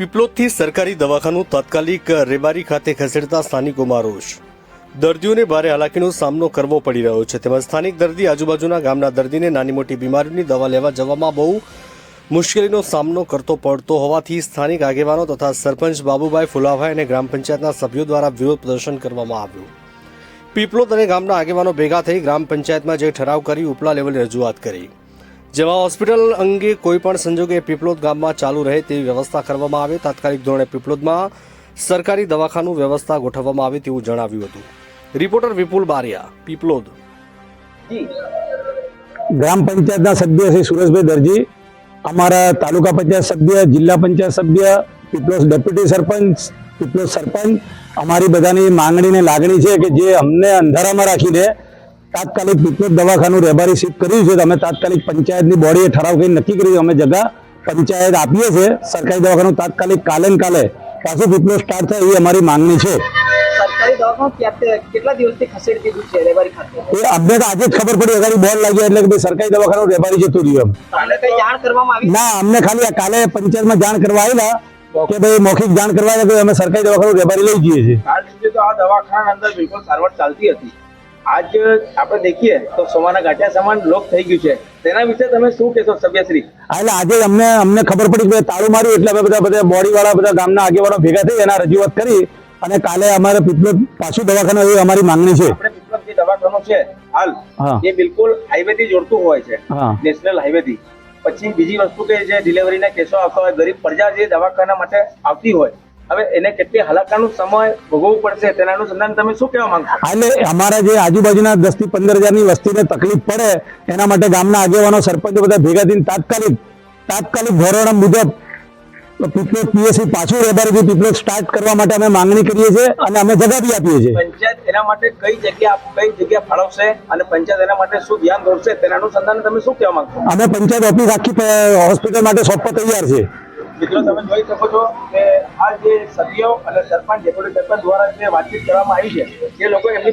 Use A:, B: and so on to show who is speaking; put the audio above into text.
A: પીપલોદથી સરકારી દવાખાનું તાત્કાલિક રેબારી ખાતે ખસેડતા સ્થાનિકોમાં રોષ. દર્દીઓને ભારે હાલાકીનો સામનો કરવો પડી રહ્યો છે. તેમજ સ્થાનિક દર્દી આજુબાજુના ગામના દર્દીને નાની મોટી બીમારીની દવા લેવા જવામાં બહુ મુશ્કેલીનો સામનો કરતો પડતો હોવાથી સ્થાનિક આગેવાનો તથા સરપંચ બાબુભાઈ ફુલાભાઈ અને ગ્રામ પંચાયતના સભ્યો દ્વારા વિરોધ પ્રદર્શન કરવામાં આવ્યું. પીપલોદ અને ગામના આગેવાનો ભેગા થઈ ગ્રામ પંચાયતમાં જે ઠરાવ કરી ઉપલા લેવલે રજૂઆત કરી. જેમાં હોસ્પિટલ અંગે કોઈપણ સંજોગે પીપલોદ ગામમાં ચાલુ રહે તેવી વ્યવસ્થા કરવામાં આવે. તાત્કાલિક ધોરણે પીપલોદમાં સરકારી દવાખાનું વ્યવસ્થા ગોઠવવામાં આવે તેવું જણાવ્યું હતું. રિપોર્ટર વિપુલ બારિયા પીપલોદ
B: ગ્રામ પંચાયતના સભ્ય શ્રી સુરેશભાઈ દરજી અમારા તાલુકા પંચાયત સભ્ય જિલ્લા પંચાયત સભ્ય પીપલોસ ડેપ્યુટી સરપંચ પીપલોસ સરપંચ અમારી બધાની માંગણી ને લાગણી છે કે જે અમને અંધારામાં રાખીને તાત્કાલિક પીપલોસ દવાખાનું રેબારી શિફ્ટ કર્યું છે. તો અમે તાત્કાલિક પંચાયતની બોડીએ ઠરાવ કરી નક્કી કર્યું અમે જગા પંચાયત આપીએ છીએ. સરકારી દવાખાનું તાત્કાલિક કાલે ને કાલે પાછું પીપલોસ સ્ટાર્ટ થાય એવી અમારી માંગણી છે.
C: સરકારી દવાખાનું ક્યાં- કેટલા દિવસથી ખસેડી દીધું છે રેવારી ખાતે?
B: એ અમને તો આજે જ ખબર પડી. અગાડી બોર્ડ લાગ્યા એટલે કે સરકારી દવાખાનું રેબારી જતું રહ્યું એમ. ના અમને ખાલી આ કાલે પંચાયતમાં જાણ કરવા આવેલા કે ભાઈ મૌખિક જાણ કરવા અમે સરકારી દવાખાનું વેપારી લઈ જઈએ છીએ.
D: હાલ સુધી તો આ દવાખાના અંદર બિલકુલ સારવાર ચાલતી હતી. આજ આપણે દેખીએ તો સોમાના ગાંઠિયા સમાન લોક થઈ ગયું છે. તેના વિશે તમે શું કહેશો સભ્યશ્રી?
B: એટલે આજે અમને અમને ખબર પડી કે તાળું માર્યું એટલે અમે બધા બધા બોડી વાળા બધા ગામના આગેવાનો ભેગા થઈ એના રજૂઆત કરી અને કાલે અમારે પીપલોદ પાછું દવાખાનું એવી અમારી માંગણી છે.
D: આપણે દવાખાનું છે. હાલ. એ બિલકુલ હાઈવે થી જોડતું હોય છે. નેશનલ હાઈવે થી પછી બીજી વસ્તુ કે જે ડિલિવરીના કેસો આવતા હોય ગરીબ પ્રજા જે દવાખાના માટે આવતી હોય હવે એને કેટલી હાલાકાનો સમય ભોગવવું પડશે તેના અનુસંધાન તમે શું કહેવા માંગો
B: એટલે અમારા જે આજુબાજુના દસથી પંદર હજારની વસ્તીને તકલીફ પડે એના માટે ગામના આગેવાનો સરપંચો બધા ભેગા થઈને તાત્કાલિક તાત્કાલિક ધોરણ મુજબ પીએસસી પાછું વેપારીથી પીપલોદ સ્ટાર્ટ કરવા માટે અમે માંગણી કરીએ છીએ અને અમે જગા બી આપીએ છીએ.
D: પંચાયત એના માટે કઈ જગ્યા કઈ જગ્યા ફાળવશે અને પંચાયત એના માટે શું ધ્યાન દોરશે તેના અનુસંધાને તમે શું કહેવા માંગો
B: અમે પંચાયત ઓફિસ આખી હોસ્પિટલ માટે સોંપવા તૈયાર છે
D: મિત્રો, તમે જોઈ શકો છો કે આ જે સભ્યો અને સરપંચ, ડેપ્યુટી સરપંચ દ્વારા જે વાતચીત કરવામાં આવી છે, એ લોકો એમની